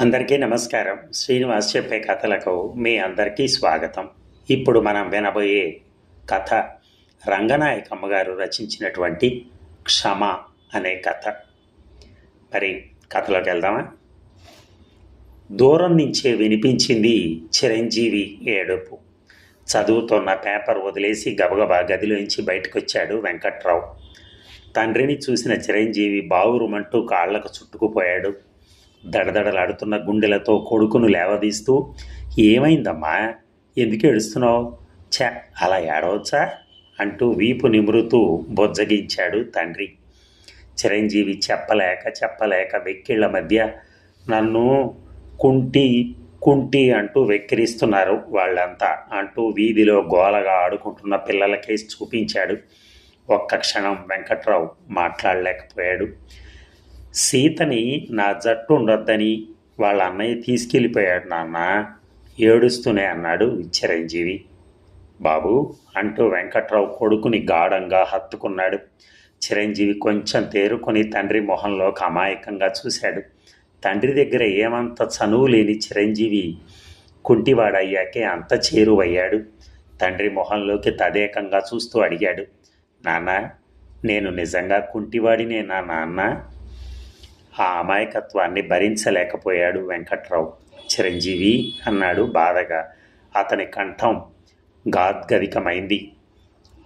అందరికీ నమస్కారం. శ్రీనివాస్ చెప్పే కథలకు మీ అందరికీ స్వాగతం. ఇప్పుడు మనం వినబోయే కథ రంగనాయకమ్మ గారు రచించినటువంటి క్షమ అనే కథ. మరి కథలోకి వెళ్దామా? దూరం నుంచే వినిపించింది చిరంజీవి ఏడుపు. చదువుతున్న పేపర్ వదిలేసి గబగబా గదిలోంచి బయటకు వచ్చాడు వెంకట్రావు. తండ్రిని చూసిన చిరంజీవి బావురుమంటూ కాళ్ళకు చుట్టుకుపోయాడు. దడదడలాడుతున్న గుండెలతో కొడుకును లేవదీస్తూ ఏమైందమ్మా? ఎందుకు ఏడుస్తున్నావు? ఛ అలా ఏడవచ్చా? అంటూ వీపు నిమురుతూ బొజ్జగించాడు తండ్రి. చిరంజీవి చెప్పలేక చెప్పలేక వెక్కిళ్ళ మధ్య నన్ను కుంటి కుంటి అంటూ వెక్కిరిస్తున్నారు వాళ్ళంతా అంటూ వీధిలో గోలగా ఆడుకుంటున్న పిల్లలకేసి చూపించాడు. ఒక్క క్షణం వెంకట్రావు మాట్లాడలేకపోయాడు. సీతని నా జట్టు ఉండొద్దని వాళ్ళ అన్నయ్య తీసుకెళ్ళిపోయాడు నాన్న. ఏడుస్తూనే అన్నాడు చిరంజీవి బాబు అంటూ వెంకట్రావు కొడుకుని గాఢంగా హత్తుకున్నాడు. చిరంజీవి కొంచెం తేరుకొని తండ్రి మొహంలోకి అమాయకంగా చూశాడు. తండ్రి దగ్గర ఏమంత చనువు లేని చిరంజీవి కుంటివాడయ్యాకే అంత చేరువయ్యాడు. తండ్రి మొహంలోకి తదేకంగా చూస్తూ అడిగాడు నాన్న నేను నిజంగా కుంటివాడినే నా నాన్న ఆ అమాయకత్వాన్ని భరించలేకపోయాడు వెంకట్రావు. చిరంజీవి అన్నాడు బాధగా. అతని కంఠం గాద్గదికమైంది.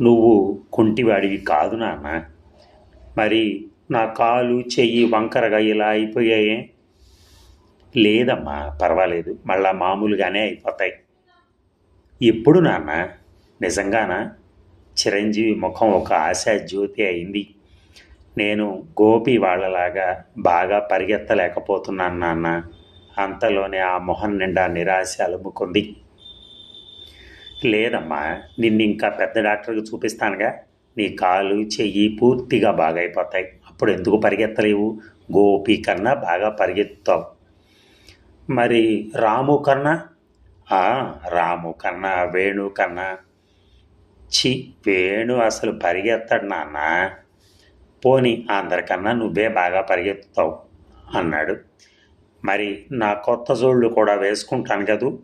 నువ్వు కుంటివాడివి కాదు నాన్న. మరి నా కాలు చెయ్యి వంకరగా ఇలా అయిపోయాయే? లేదమ్మా పర్వాలేదు. మళ్ళా మామూలుగానే అయిపోతాయి. ఎప్పుడు నాన్న? నిజంగానా? చిరంజీవి ముఖం ఒక ఆశా జ్యోతి అయింది. నేను గోపి వాళ్ళలాగా బాగా పరిగెత్తలేకపోతున్నాను నాన్న. అంతలోనే ఆ మొహం నిండా నిరాశ అలుముకుంది. లేదమ్మా నిన్ను ఇంకా పెద్ద డాక్టర్కి చూపిస్తానుగా. నీ కాలు చెయ్యి పూర్తిగా బాగైపోతాయి. అప్పుడు ఎందుకు పరిగెత్తలేవు? గోపి కన్నా బాగా పరిగెత్తుతావు. మరి రాము కన్నా? రాము కన్నా వేణు కన్నా. చి వేణు అసలు పరిగెత్తాడు నాన్న. పోని అందరికన్నా నువ్వే బాగా పరిగెత్తుతావు అన్నాడు. మరి నా కొత్త జోళ్ళు కూడా వేసుకుంటాను కదూ?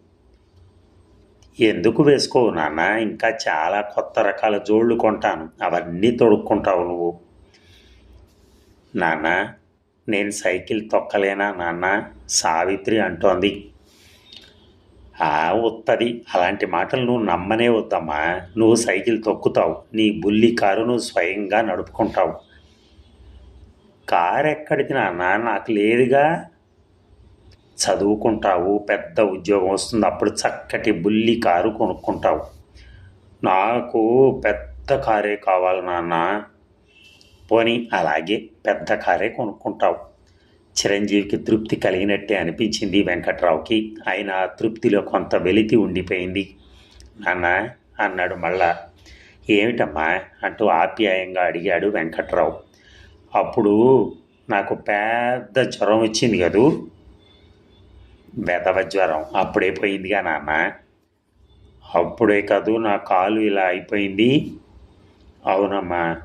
ఎందుకు వేసుకోవు నాన్న? ఇంకా చాలా కొత్త రకాల జోళ్ళు కొంటాను. అవన్నీ తొడుక్కుంటావు నువ్వు. నాన్న నేను సైకిల్ తొక్కలేనా నాన్న? సావిత్రి అంటోంది. ఆ వత్తది. అలాంటి మాటలు నువ్వు నమ్మనే వద్దమ్మా. నువ్వు సైకిల్ తొక్కుతావు. నీ బుల్లి కారు నువ్వు స్వయంగా నడుపుకుంటావు. కారు ఎక్కడికి నాన్న నాకు లేదుగా. చదువుకుంటావు పెద్ద ఉద్యోగం వస్తుంది. అప్పుడు చక్కటి బుల్లి కారు కొనుక్కుంటావు. నాకు పెద్ద కారే కావాలి నాన్న. పోనీ అలాగే పెద్ద కారే కొనుక్కుంటావు. చిరంజీవికి తృప్తి కలిగినట్టే అనిపించింది వెంకట్రావుకి. ఆయన తృప్తిలో కొంత వెలితి ఉండిపోయింది. నాన్న అన్నాడు మళ్ళా. ఏమిటమ్మా? అంటూ ఆప్యాయంగా అడిగాడు వెంకట్రావు. అప్పుడు నాకు పెద్ద జ్వరం వచ్చింది కదూ. వెదవ జ్వరం. అప్పుడే పోయిందిగా నాన్న. అప్పుడే కాదు నా కాలు ఇలా అయిపోయింది. అవునమ్మా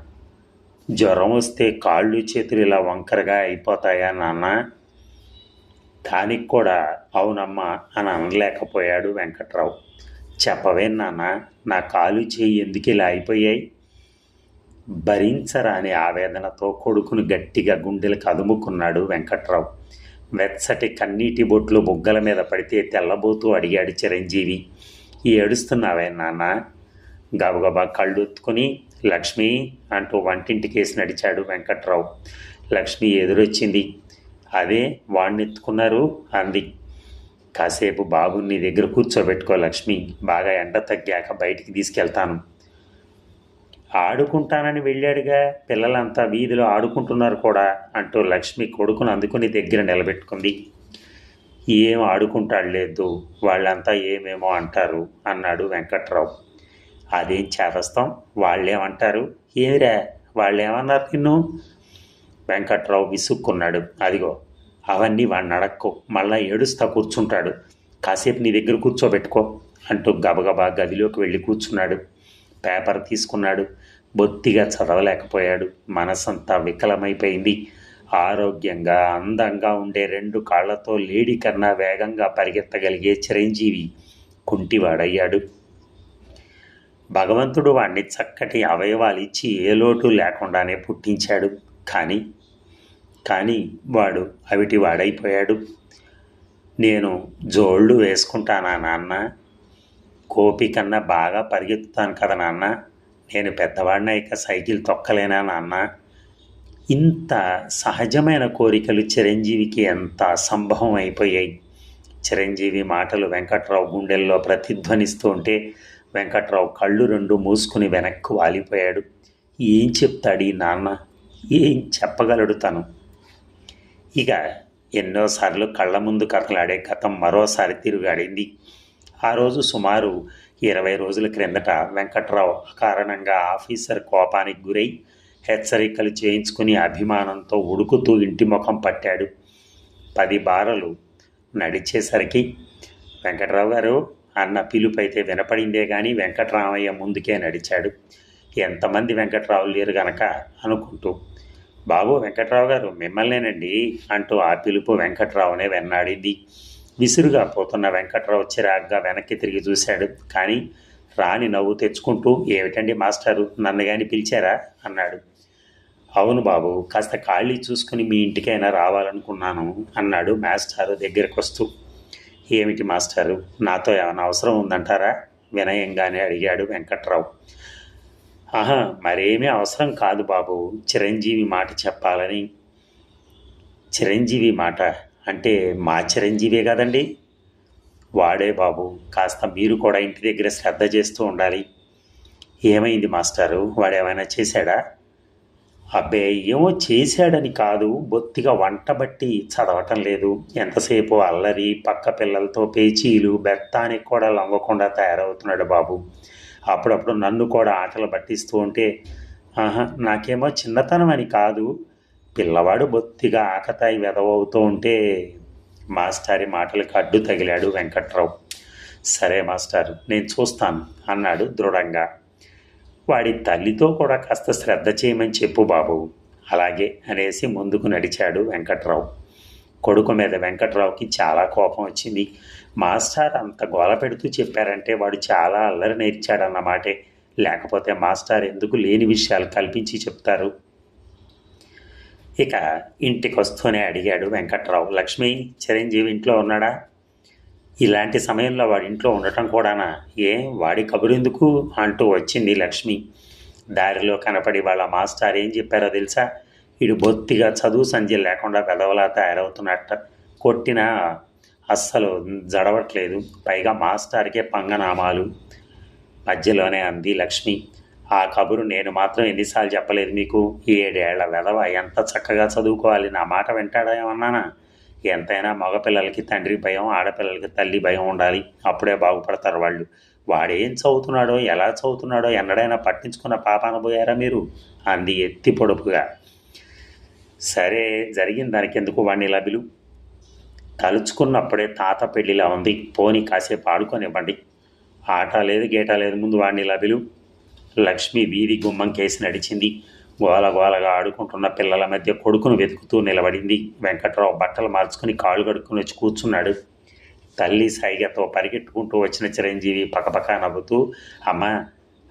జ్వరం వస్తే కాళ్ళు చేతులు ఇలా వంకరగా అయిపోతాయా నాన్న? దానికి కూడా అవునమ్మా అని అనలేకపోయాడు వెంకట్రావు. చెప్పవే నాన్న నా కాలు చేయి ఎందుకు ఇలా అయిపోయాయి? భరించరాని ఆవేదనతో కొడుకును గట్టిగా గుండెలకు అదుముకున్నాడు వెంకట్రావు. వెచ్చటి కన్నీటి బొట్లు బుగ్గల మీద పడితే తెల్లబోతూ అడిగాడు చిరంజీవి. ఏడుస్తున్నావే నాన్న? గబగబా కళ్ళుత్తుకుని లక్ష్మి అంటూ వంటింటి కేసు నడిచాడు వెంకట్రావు. లక్ష్మి ఎదురొచ్చింది. అదే వాడిని ఎత్తుకున్నారు అంది. కాసేపు బాబుని నీ దగ్గర కూర్చోబెట్టుకో లక్ష్మి. బాగా ఎండ తగ్గాక బయటికి తీసుకెళ్తాను. ఆడుకుంటానని వెళ్ళాడుగా. పిల్లలంతా వీధిలో ఆడుకుంటున్నారు కూడా అంటూ లక్ష్మి కొడుకును అందుకుని దగ్గర నిలబెట్టుకుంది. ఏం ఆడుకుంటాడు లేదు వాళ్ళంతా ఏమేమో అంటారు అన్నాడు వెంకట్రావు. అదేం చేదస్తాం వాళ్ళేమంటారు? ఏమిరా? వాళ్ళేమన్నారు నిన్ను? వెంకట్రావు విసుక్కున్నాడు. అదిగో అవన్నీ వాడిని అడక్కో మళ్ళా ఏడుస్తా కూర్చుంటాడు. కాసేపు నీ దగ్గర కూర్చోబెట్టుకో అంటూ గబగబా గదిలోకి వెళ్ళి కూర్చున్నాడు. పేపర్ తీసుకున్నాడు. బొత్తిగా చదవలేకపోయాడు. మనసంతా వికలమైపోయింది. ఆరోగ్యంగా అందంగా ఉండే రెండు కాళ్ళతో లేడి కన్నా వేగంగా పరిగెత్తగలిగే చిరంజీవి కుంటివాడయ్యాడు. భగవంతుడు వాణ్ణి చక్కటి అవయవాలు ఇచ్చి ఏ లోటు లేకుండానే పుట్టించాడు. కానీ కానీ వాడు అవిటి వాడైపోయాడు నేను జోళ్ళు వేసుకుంటానా నాన్న? కోపి కన్నా బాగా పరిగెత్తుతాను కదా నాన్న. నేను పెద్దవాడిన ఇక సైకిల్ తొక్కలేనా నాన్న? ఇంత సహజమైన కోరికలు చిరంజీవికి ఎంత అసంభవం అయిపోయాయి. చిరంజీవి మాటలు వెంకట్రావు గుండెల్లో ప్రతిధ్వనిస్తూ ఉంటే వెంకట్రావు కళ్ళు రెండు మూసుకుని వెనక్కు వాలిపోయాడు. ఏం చెప్తాడు ఈ నాన్న? ఏం చెప్పగలడు తను? ఇక ఎన్నోసార్లు కళ్ళ ముందు కథలాడే గతం మరోసారి తిరుగాడింది. ఆ రోజు సుమారు ఇరవై రోజుల క్రిందట వెంకట్రావు కారణంగా ఆఫీసర్ కోపానికి గురై హెచ్చరికలు చేయించుకుని అభిమానంతో ఉడుకుతూ ఇంటి ముఖం పట్టాడు. పది బారలు నడిచేసరికి వెంకట్రావు గారు అన్న పిలుపు అయితే వినపడిందే కానీ వెంకట్రామయ్య ముందుకే నడిచాడు. ఎంతమంది వెంకట్రావు లేరు గనక అనుకుంటూ బాబు వెంకట్రావు గారు మిమ్మల్నేనండి అంటూ ఆ పిలుపు వెంకట్రావునే విన్నాడింది. విసురుగా పోతున్న వెంకట్రావు చిరాగ్గా వెనక్కి తిరిగి చూశాడు. కానీ రాని నవ్వు తెచ్చుకుంటూ ఏమిటండి మాస్టారు నన్ను కానీ పిలిచారా? అన్నాడు. అవును బాబు కాస్త ఖాళీ చూసుకుని మీ ఇంటికైనా రావాలనుకున్నాను అన్నాడు మాస్టారు దగ్గరకు వస్తూ ఏమిటి మాస్టారు నాతో ఏమైనా అవసరం ఉందంటారా? వినయంగానే అడిగాడు వెంకట్రావు. ఆహా మరేమీ అవసరం కాదు బాబు చిరంజీవి మాట చెప్పాలని. చిరంజీవి మాట? అంటే మా చిరంజీవే కదండి. వాడే బాబు కాస్త మీరు కూడా ఇంటి దగ్గర శ్రద్ధ చేస్తూ ఉండాలి. ఏమైంది మాస్టారు? వాడు ఏమైనా చేశాడా? అబ్బే ఏమో చేశాడని కాదు. బొత్తిగా వంట బట్టి చదవటం లేదు. ఎంతసేపు అల్లరి పక్క పిల్లలతో పేచీలు బెత్తానికి కూడా లొంగకుండా తయారవుతున్నాడు బాబు. అప్పుడప్పుడు నన్ను కూడా ఆటలు పట్టిస్తూ ఉంటే ఆహా నాకేమో చిన్నతనం అని కాదు. పిల్లవాడు బొత్తిగా ఆకతాయి వెదవవుతూ ఉంటే మాస్టారి మాటలకు అడ్డు తగిలాడు వెంకట్రావు. సరే మాస్టారు నేను చూస్తాను అన్నాడు దృఢంగా. వాడి తల్లితో కూడా కాస్త శ్రద్ధ చేయమని చెప్పు బాబు అలాగే అనేసి ముందుకు నడిచాడు వెంకట్రావు. కొడుకు మీద వెంకట్రావుకి చాలా కోపం వచ్చింది. మాస్టర్ అంత గోల పెడుతూ చెప్పారంటే వాడు చాలా అల్లరి నేర్చాడన్నమాటే లేకపోతే మాస్టర్ ఎందుకు లేని విషయాలు కల్పించి చెప్తారు? ఇక ఇంటికి వస్తూనే అడిగాడు వెంకట్రావు. లక్ష్మి చిరంజీవి ఇంట్లో ఉన్నాడా? ఇలాంటి సమయంలో వాడి ఇంట్లో ఉండటం కూడానా? ఏ వాడి కబురెందుకు? అంటూ వచ్చింది లక్ష్మి. దారిలో కనపడి వాళ్ళ మాస్టర్ ఏం చెప్పారో తెలుసా? ఇడు బొత్తిగా చదువు సంధ్య లేకుండా పెదవలా తయారవుతున్నట్ట. కొట్టినా అస్సలు జడవట్లేదు. పైగా మాస్టర్కే పంగనామాలు. మధ్యలోనే అంది లక్ష్మి. ఆ కబురు నేను మాత్రం ఎన్నిసార్లు చెప్పలేదు మీకు. ఏడేళ్ళ వెధవ ఎంత చక్కగా చదువుకోవాలి? నా మాట వింటాడా ఏమన్నానా? ఎంతైనా మగపిల్లలకి తండ్రి భయం ఆడపిల్లలకి తల్లి భయం ఉండాలి. అప్పుడే బాగుపడతారు వాళ్ళు. వాడేం చదువుతున్నాడో ఎలా చదువుతున్నాడో ఎన్నడైనా పట్టించుకున్న పాప పోయారా మీరు? అంది ఎత్తి పొడుపుగా. సరే జరిగిన దానికి ఎందుకు వాడిని ఇలా పిలు? తలుచుకున్నప్పుడే తాత పెళ్ళిలా ఉంది. పోని కాసేపు ఆడుకొనివ్వండి. ఆట లేదు గేట లేదు. ముందు వాడిని ఇలా లక్ష్మి వీధి గుమ్మం కేసి నడిచింది. గోల గోలగా ఆడుకుంటున్న పిల్లల మధ్య కొడుకును వెతుకుతూ నిలబడింది. వెంకట్రావు బట్టలు మార్చుకుని కాళ్ళు కడుక్కుని వచ్చి కూర్చున్నాడు. తల్లి సైగతో పరిగెట్టుకుంటూ వచ్చిన చిరంజీవి పకపక నవ్వుతూ అమ్మ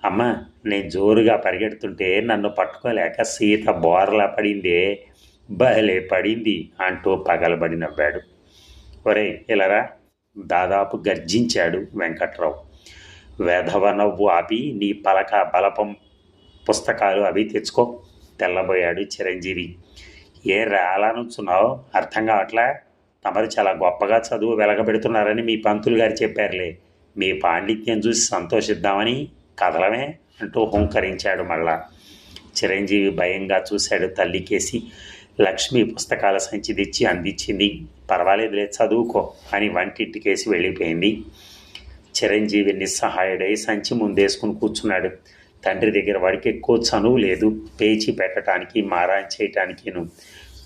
అమ్మ నేను జోరుగా పరిగెడుతుంటే నన్ను పట్టుకోలేక సీత బోర్లా పడిందే. బహలే పడింది అంటూ పగలబడి నవ్వాడు. ఒరే ఇలారా? దాదాపు గర్జించాడు వెంకట్రావు. వేధవ నవ్వు ఆపి నీ పలక బలపం పుస్తకాలు అవి తెచ్చుకో తెల్లబోయాడు చిరంజీవి. ఏ రాలనుచున్నావు అర్థం కావట్లా? తమరు చాలా గొప్పగా చదువు వెలగబెడుతున్నారని మీ పంతులు గారు చెప్పారులే. మీ పాండిత్యం చూసి సంతోషిద్దామని కదలమే అంటూ హుంకరించాడు మళ్ళా. చిరంజీవి భయంగా చూశాడు తల్లికేసి. లక్ష్మి పుస్తకాల సంచి తెచ్చి అందించింది. పర్వాలేదులే చదువుకో అని వంటింటికేసి వెళ్ళిపోయింది. చిరంజీవి నిస్సహాయుడై సంచి ముందేసుకుని కూర్చున్నాడు. తండ్రి దగ్గర వాడికి ఎక్కువ చనువు లేదు. పేచి పెట్టడానికి మారాన్ చేయటానికిను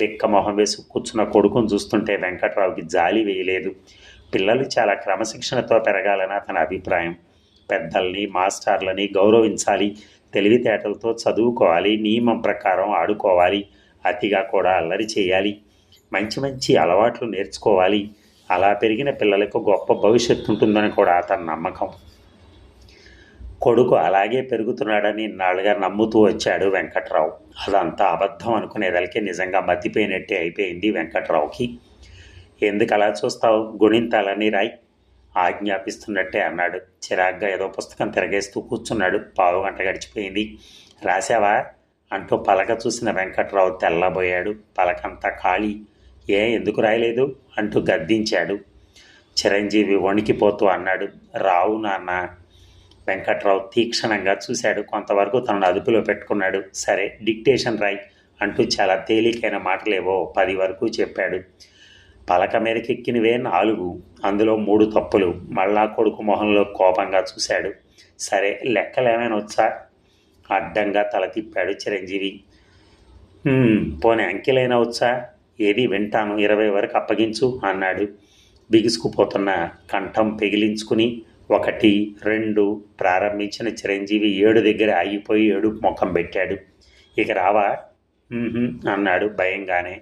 పెక్క మొహం వేసి కూర్చున్న కొడుకును చూస్తుంటే వెంకట్రావుకి జాలి వేయలేదు. పిల్లలు చాలా క్రమశిక్షణతో పెరగాలని అతని అభిప్రాయం. పెద్దల్ని మాస్టర్లని గౌరవించాలి. తెలివితేటలతో చదువుకోవాలి. నియమం ప్రకారం ఆడుకోవాలి. అతిగా కూడా అల్లరి చేయాలి. మంచి మంచి అలవాట్లు నేర్చుకోవాలి. అలా పెరిగిన పిల్లలకు గొప్ప భవిష్యత్తు ఉంటుందని కూడా అతని నమ్మకం. కొడుకు అలాగే పెరుగుతున్నాడని ఇన్నాళ్ళుగా నమ్ముతూ వచ్చాడు వెంకట్రావు. అదంతా అబద్ధం అనుకునేదలికి నిజంగా మతిపోయినట్టే అయిపోయింది వెంకట్రావుకి. ఎందుకు అలా చూస్తావు? గుణింతాలని రాయ్ ఆజ్ఞాపిస్తున్నట్టే అన్నాడు. చిరాగ్గా ఏదో పుస్తకం తిరగేస్తూ కూర్చున్నాడు. పావు గంట గడిచిపోయింది. రాశావా? అంటూ పలక చూసిన వెంకట్రావు తెల్లబోయాడు. పలకంతా ఖాళీ. ఏ ఎందుకు రాయలేదు? అంటూ గద్దించాడు. చిరంజీవి వణికిపోతూ అన్నాడు. రావు నాన్న. వెంకట్రావు తీక్షణంగా చూశాడు. కొంతవరకు తనను అదుపులో పెట్టుకున్నాడు. సరే డిక్టేషన్ రాయ్ అంటూ చాలా తేలికైన మాటలేవో పది వరకు చెప్పాడు. పలక మీదకెక్కినవే నాలుగు అందులో మూడు తప్పులు. మళ్ళా కొడుకు మొహంలో కోపంగా చూశాడు. సరే లెక్కలేమైనా వచ్చా? అడ్డంగా తల తిప్పాడు చిరంజీవి. పోనీ అంకెలైనా వచ్చా? ఏది వింటాను ఇరవై వరకు అప్పగించు అన్నాడు. బిగుసుకుపోతున్న కంఠం పెగిలించుకుని ఒకటి రెండు ప్రారంభించిన చిరంజీవి ఏడు దగ్గర ఆగిపోయి ఏడు ముఖం పెట్టాడు. ఇక రావా? అన్నాడు భయంగానే.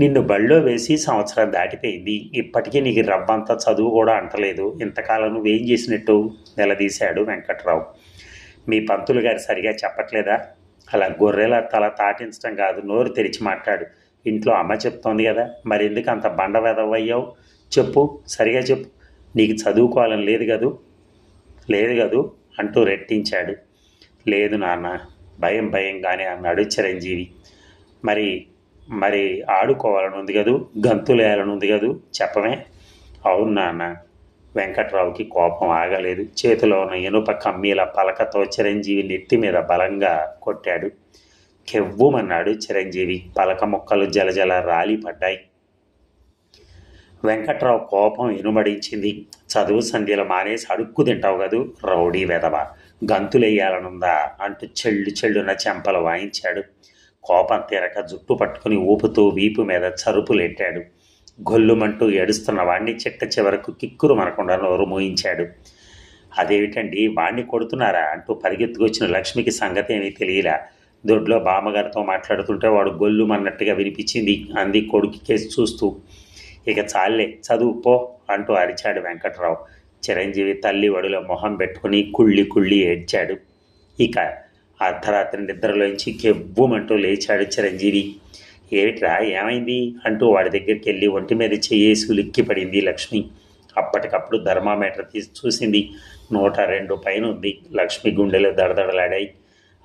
నిన్ను బళ్ళో వేసి సంవత్సరం దాటిపోయింది. ఇప్పటికీ నీకు రవ్వంతా చదువు కూడా అంటలేదు. ఇంతకాలం నువ్వేం చేసినట్టు? నిలదీశాడు వెంకట్రావు. మీ పంతులు గారు సరిగా చెప్పట్లేదా? అలా గొర్రెల తల తాటించడం కాదు నోరు తెరిచి మాట్లాడు. ఇంట్లో అమ్మ చెప్తోంది కదా మరి ఎందుకు అంత బండ వెదవయ్యావు చెప్పు సరిగా చెప్పు. నీకు చదువుకోవాలని లేదు కదూ? లేదు కదూ? అంటూ రెట్టించాడు. లేదు నాన్న భయం భయంగానే అన్నాడు చిరంజీవి. మరి మరి ఆడుకోవాలని ఉంది కదూ? గంతులేయాలని ఉంది కదూ? చెప్పమే అవును నాన్న వెంకట్రావుకి కోపం ఆగలేదు. చేతిలో ఉన్న ఇనుప కమ్మీల పలకతో చిరంజీవి నెత్తి మీద బలంగా కొట్టాడు. కెవ్వుమన్నాడు చిరంజీవి. పలక ముక్కలు జలజల రాలిపడ్డాయి వెంకట్రావు కోపం ఇనుమడించింది. చదువు సంధ్యలు మానేసి అడుక్కు తింటావు కదూ రౌడీ వెదవ గంతులేయాలనుందా అంటూ చెల్లు చెల్లున చెంపలు వాయించాడు. కోపం తీరక జుట్టు పట్టుకుని ఊపుతూ వీపు మీద చరుపులెట్టాడు. గొల్లుమంటూ ఏడుస్తున్న వాణ్ణి చిట్ట చివరకు కిక్కురు మనకుండా నోరు మోయించాడు. అదేమిటండి వాణ్ణి కొడుతున్నారా? అంటూ పరిగెత్తుకొచ్చిన లక్ష్మికి సంగతి ఏమీ తెలియలా దొడ్లో బామ్మగారితో మాట్లాడుతుంటే వాడు గొల్లుమన్నట్టుగా వినిపించింది. అంది కొడుకు కేసి చూస్తూ. ఇక చాలే చదువు పో అంటూ అరిచాడు వెంకట్రావు. చిరంజీవి తల్లి వడిలో మొహం పెట్టుకుని కుళ్ళి కుళ్ళి ఏడ్చాడు. ఇక అర్ధరాత్రి నిద్రలోంచి కెవ్వుమంటూ లేచాడు చిరంజీవి. ఏమిట్రా ఏమైంది? అంటూ వాడి దగ్గరికి వెళ్ళి ఒంటి మీద చెయ్యేసి లిక్కి పడింది లక్ష్మి. అప్పటికప్పుడు ధర్మామీటర్ తీసి చూసింది. నూట రెండు పైన ఉంది లక్ష్మి గుండెలు దడదడలాడాయి.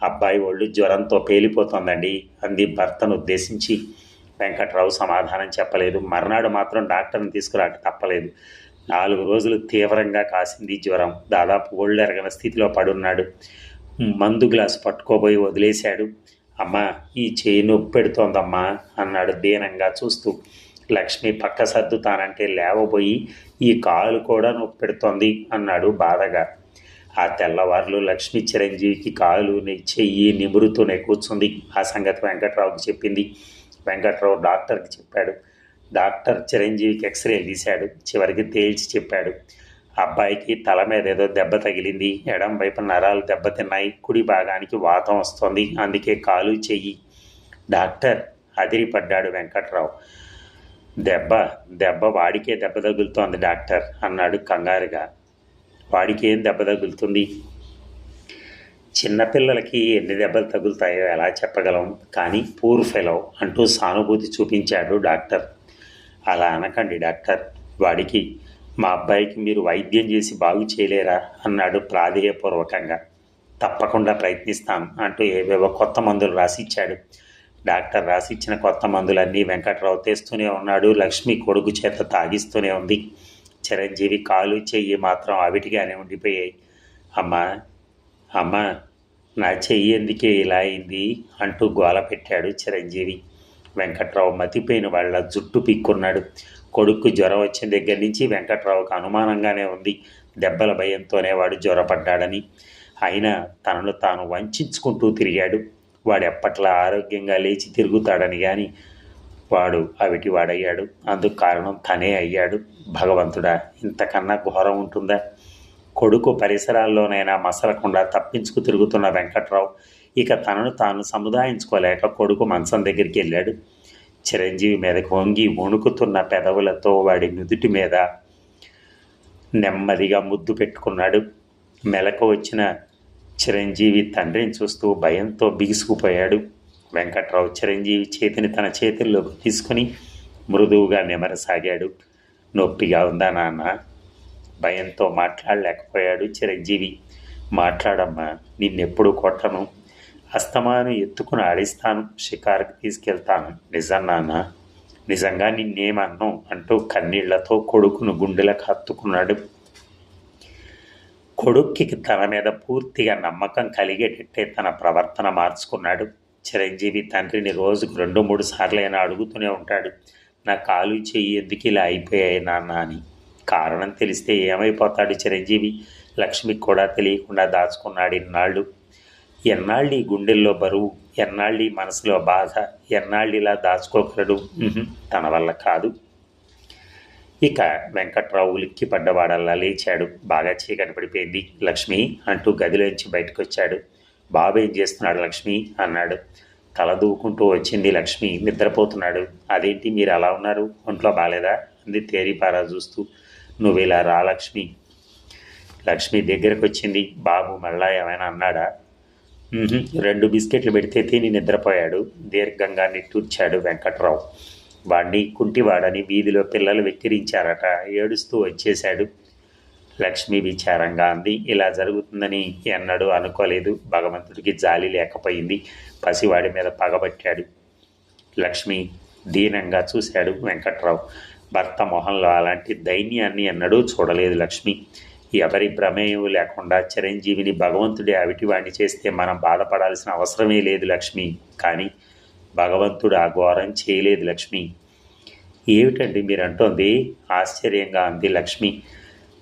అబ్బాయి ఒళ్ళు జ్వరంతో పేలిపోతోందండి. అంది భర్తను ఉద్దేశించి. వెంకట్రావు సమాధానం చెప్పలేదు. మర్నాడు మాత్రం డాక్టర్ని తీసుకురాక తప్పలేదు. నాలుగు రోజులు తీవ్రంగా కాసింది జ్వరం. దాదాపు ఒళ్ళెరగని స్థితిలో పడున్నాడు. మందు గ్లాసు పట్టుకోబోయి వదిలేశాడు. అమ్మా ఈ చేయి నొప్పి పెడుతోందమ్మా అన్నాడు దీనంగా చూస్తూ. లక్ష్మి పక్క సర్దుతానంటే లేవబోయి ఈ కాలు కూడా నొప్పి పెడుతోంది అన్నాడు బాధగా. ఆ తెల్లవారులు లక్ష్మి చిరంజీవికి కాలు చెయ్యి నిమురుతూనే కూర్చుంది. ఆ సంగతి వెంకట్రావుకి చెప్పింది. వెంకట్రావు డాక్టర్కి చెప్పాడు. డాక్టర్ చిరంజీవికి ఎక్స్రే తీశాడు. చివరికి తేల్చి చెప్పాడు. అబ్బాయికి తల మీద ఏదో దెబ్బ తగిలింది. ఎడం వైపు నరాలు దెబ్బతిన్నాయి కుడి భాగానికి వాతం వస్తుంది. అందుకే కాలు చెయ్యి. డాక్టర్ అదిరిపడ్డాడు వెంకట్రావు. దెబ్బ దెబ్బ వాడికే దెబ్బ తగులుతోంది డాక్టర్ అన్నాడు కంగారుగా. వాడికి ఏం దెబ్బ తగులుతుంది? చిన్నపిల్లలకి ఎన్ని దెబ్బలు తగులుతాయో ఎలా చెప్పగలం? కానీ పూర్ ఫెలో అంటూ సానుభూతి చూపించాడు డాక్టర్. అలా అనకండి డాక్టర్. వాడికి మా అబ్బాయికి మీరు వైద్యం చేసి బాగు చేయలేరా? అన్నాడు ప్రాధేయపూర్వకంగా. తప్పకుండా ప్రయత్నిస్తాను అంటూ ఏవేవో కొత్త మందులు రాసిచ్చాడు. డాక్టర్ రాసిచ్చిన కొత్త మందులన్నీ వెంకట్రావు తెస్తూనే ఉన్నాడు. లక్ష్మి కొడుకు చేత తాగిస్తూనే ఉంది. చిరంజీవి కాలు చెయ్యి మాత్రం అవిటిగానే ఉండిపోయాయి. అమ్మా అమ్మా నా చెయ్యి ఎందుకే ఇలా అయింది? అంటూ గోల పెట్టాడు చిరంజీవి. వెంకట్రావు మతిపోయిన వాళ్ళ జుట్టు పిక్కున్నాడు. కొడుకు జ్వరం వచ్చిన దగ్గర నుంచి వెంకట్రావుకు అనుమానంగానే ఉంది. దెబ్బల భయంతోనే వాడు జ్వరపడ్డాడని. అయినా తనను తాను వంచుకుంటూ తిరిగాడు. వాడు ఎప్పట్లా ఆరోగ్యంగా లేచి తిరుగుతాడని కానీ వాడు అవిటి వాడయ్యాడు. అందుకు కారణం తనే అయ్యాడు. భగవంతుడా ఇంతకన్నా ఘోరం ఉంటుందా? కొడుకు పరిసరాల్లోనైనా మసలకుండా తప్పించుకు తిరుగుతున్న వెంకట్రావు ఇక తనను తాను సముదాయించుకోలేక కొడుకు మంచం దగ్గరికి వెళ్ళాడు. చిరంజీవి మీదకు వంగి వణుకుతున్న పెదవులతో వాడి నుదుటి మీద నెమ్మదిగా ముద్దు పెట్టుకున్నాడు. మెలకు వచ్చిన చిరంజీవి తండ్రిని చూస్తూ భయంతో బిగుసుకుపోయాడు. వెంకట్రావు చిరంజీవి చేతిని తన చేతుల్లోకి తీసుకుని మృదువుగా నిమరసాగాడు. నొప్పిగా ఉందా నాన్న? భయంతో మాట్లాడలేకపోయాడు చిరంజీవి. మాట్లాడమ్మా నిన్నెప్పుడు కొట్టను. అస్తమాను ఎత్తుకుని ఆడిస్తాను షికారుకి తీసుకెళ్తాను. నిజం నాన్న? నిజంగా నిన్నేమన్నావు అంటూ కన్నీళ్ళతో కొడుకును గుండెలకు హత్తుకున్నాడు. కొడుక్కి తన మీద పూర్తిగా నమ్మకం కలిగేటట్టే తన ప్రవర్తన మార్చుకున్నాడు. చిరంజీవి తండ్రిని రోజుకు రెండు మూడు సార్లు అయినా అడుగుతూనే ఉంటాడు. నా కాలు చెయ్యి ఎందుకు ఇలా అయిపోయాయి నాన్న అని. కారణం తెలిస్తే ఏమైపోతాడు చిరంజీవి? లక్ష్మికి కూడా తెలియకుండా దాచుకున్నాడు ఇన్నాళ్ళు. ఎన్నాళ్ళు ఈ గుండెల్లో బరువు ఎన్నాళ్ళు ఈ మనసులో బాధ ఎన్నాళ్ళు ఇలా దాచుకోగలడు? తన వల్ల కాదు. ఇక వెంకట్రావు ఉలిక్కి పడ్డవాడల్లా లేచాడు. బాగా చీకటి పడిపోయింది. లక్ష్మి అంటూ గదిలోంచి బయటకు వచ్చాడు బాబు ఏం చేస్తున్నాడు లక్ష్మి? అన్నాడు. తల దూకుంటూ వచ్చింది లక్ష్మి. నిద్రపోతున్నాడు. అదేంటి మీరు అలా ఉన్నారు? ఒంట్లో బాగాలేదా అంది తేరిపారా చూస్తూ. నువ్వు ఇలా రా లక్ష్మి. లక్ష్మి దగ్గరకు వచ్చింది బాబు మళ్ళా ఏమైనా అన్నాడా? రెండు బిస్కెట్లు పెడితే తిని నిద్రపోయాడు. దీర్ఘంగా నిట్టూర్చాడు వెంకట్రావు. వాణ్ణి కుంటివాడని వీధిలో పిల్లలు వెక్కిరించారట. ఏడుస్తూ వచ్చేశాడు. లక్ష్మి విచారంగా అంది. ఇలా జరుగుతుందని ఎన్నడూ అనుకోలేదు. భగవంతుడికి జాలి లేకపోయింది. పసివాడి మీద పగబట్టాడు లక్ష్మి దీనంగా చూశాడు వెంకట్రావు. భర్త మొహంలో అలాంటి దైన్యాన్ని ఎన్నడూ చూడలేదు లక్ష్మి. ఎవరి ప్రమేయం లేకుండా చిరంజీవిని భగవంతుడే అవిటివాణ్ణి చేస్తే మనం బాధపడాల్సిన అవసరమే లేదు లక్ష్మి. కానీ భగవంతుడు ఆ ఘోరం చేయలేదు లక్ష్మి. ఏమిటండి మీరు అంటోంది ఆశ్చర్యంగా అంది లక్ష్మి.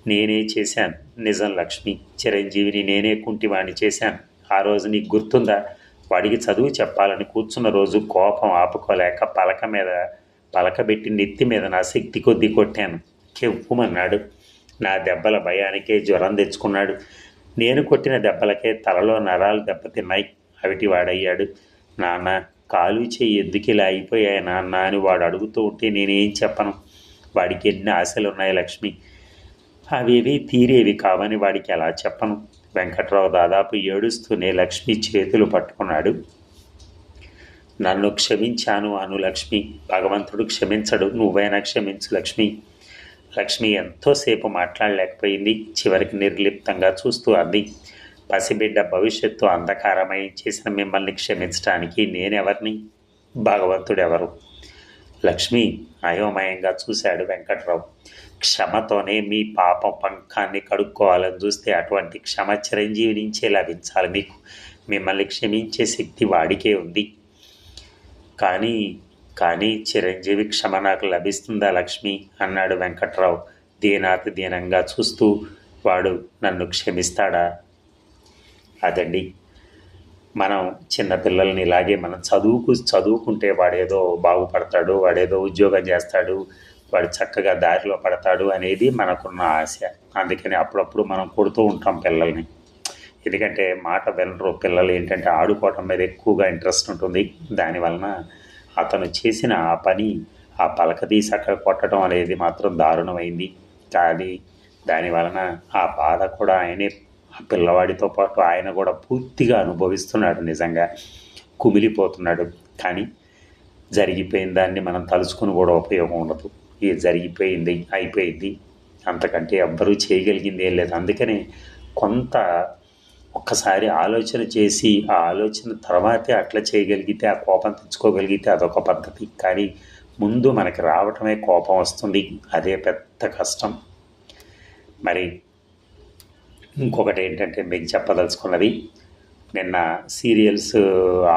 నేనే చేశాను. నిజం లక్ష్మి చిరంజీవిని నేనే కుంటివాణ్ణి చేశాను. ఆ రోజు నీకు గుర్తుందా? వాడికి చదువు చెప్పాలని కూర్చున్న రోజు కోపం ఆపుకోలేక పలక మీద పలకబెట్టి నెత్తి మీద నా శక్తి కొద్దీ కొట్టాను. కెవ్వుమన్నాడు. నా దెబ్బల భయానికే జ్వరం తెచ్చుకున్నాడు. నేను కొట్టిన దెబ్బలకే తలలో నరాలు దెబ్బతిన్నాయి. అవిటి వాడయ్యాడు నాన్న కాలు చేయి ఎందుకు ఇలా అయిపోయాయి నాన్న అని వాడు అడుగుతూ ఉంటే నేనేం చెప్పను? వాడికి ఎన్ని ఆశలు ఉన్నాయి లక్ష్మి? అవేవి తీరేవి కావని వాడికి ఎలా చెప్పను. వెంకట్రావు దాదాపు ఏడుస్తూనే లక్ష్మి చేతులు పట్టుకున్నాడు. నన్ను క్షమించాను అను లక్ష్మి. భగవంతుడు క్షమించడు నువ్వైనా క్షమించు లక్ష్మి. లక్ష్మి ఎంతోసేపు మాట్లాడలేకపోయింది. చివరికి నిర్లిప్తంగా చూస్తూ అంది పసిబిడ్డ భవిష్యత్తు అంధకారమై చేసిన మిమ్మల్ని క్షమించడానికి నేనెవరిని? భగవంతుడెవరు? లక్ష్మి అయోమయంగా చూశాడు వెంకట్రావు. క్షమతోనే మీ పాపం పంకాన్ని కడుక్కోవాలని చూస్తే అటువంటి క్షమ చిరంజీవి నుంచే లభించాలి మీకు. మిమ్మల్ని క్షమించే శక్తి వాడికే ఉంది. కానీ కానీ చిరంజీవి క్షమ నాకు లభిస్తుందా లక్ష్మి? అన్నాడు వెంకట్రావు దీనాతి దీనంగా చూస్తూ. వాడు నన్ను క్షమిస్తాడా? అదండి. మనం చిన్నపిల్లల్ని ఇలాగే మనం చదువుకు చదువుకుంటే వాడేదో బాగుపడతాడు వాడేదో ఉద్యోగం చేస్తాడు వాడు చక్కగా దారిలో పడతాడు అనేది మనకున్న ఆశ. అందుకని అప్పుడప్పుడు మనం కొడుతూ ఉంటాం పిల్లల్ని. ఎందుకంటే మాట వినరు పిల్లలు ఏంటంటే ఆడుకోవటం మీద ఎక్కువగా ఇంట్రెస్ట్ ఉంటుంది. దానివలన అతను చేసిన ఆ పని ఆ పలక తీసి అక్కడ కొట్టడం అనేది మాత్రం దారుణమైంది. కానీ దాని వలన ఆ బాధ కూడా ఆయనే ఆ పిల్లవాడితో పాటు ఆయన కూడా పూర్తిగా అనుభవిస్తున్నాడు నిజంగా. కుమిలిపోతున్నాడు. కానీ జరిగిపోయిన దాన్ని మనం తలుచుకుని కూడా ఉపయోగం ఉండదు. ఇది జరిగిపోయింది అయిపోయింది అంతకంటే ఎవ్వరూ చేయగలిగింది ఏం లేదు. అందుకని కొంత ఒక్కసారి ఆలోచన చేసి ఆ ఆలోచన తర్వాతే అట్లా చేయగలిగితే ఆ కోపం తెచ్చుకోగలిగితే అదొక పద్ధతి. కానీ ముందు మనకి రావటమే కోపం వస్తుంది. అదే పెద్ద కష్టం. మరి ఇంకొకటి ఏంటంటే మీకు చెప్పదలుచుకున్నది నిన్న సీరియల్స్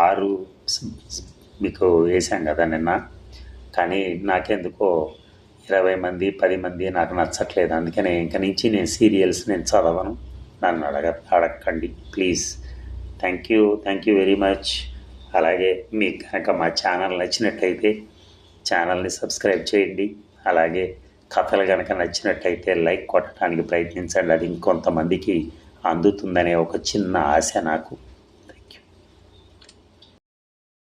ఆరు మీకు వేసాం కదా నిన్న కానీ నాకెందుకో ఇరవై మంది పది మంది నాకు నచ్చట్లేదు. అందుకనే ఇంక నుంచి నేను సీరియల్స్ నేను చదవను. నన్ను అడగ అడగండి please. Thank you thank you very much. అలాగే మీకు కనుక మా ఛానల్ నచ్చినట్టయితే ఛానల్ని సబ్స్క్రైబ్ చేయండి. అలాగే కథలు కనుక నచ్చినట్టయితే లైక్ కొట్టడానికి ప్రయత్నించండి. అది ఇంకొంతమందికి అందుతుందనే ఒక చిన్న ఆశ నాకు.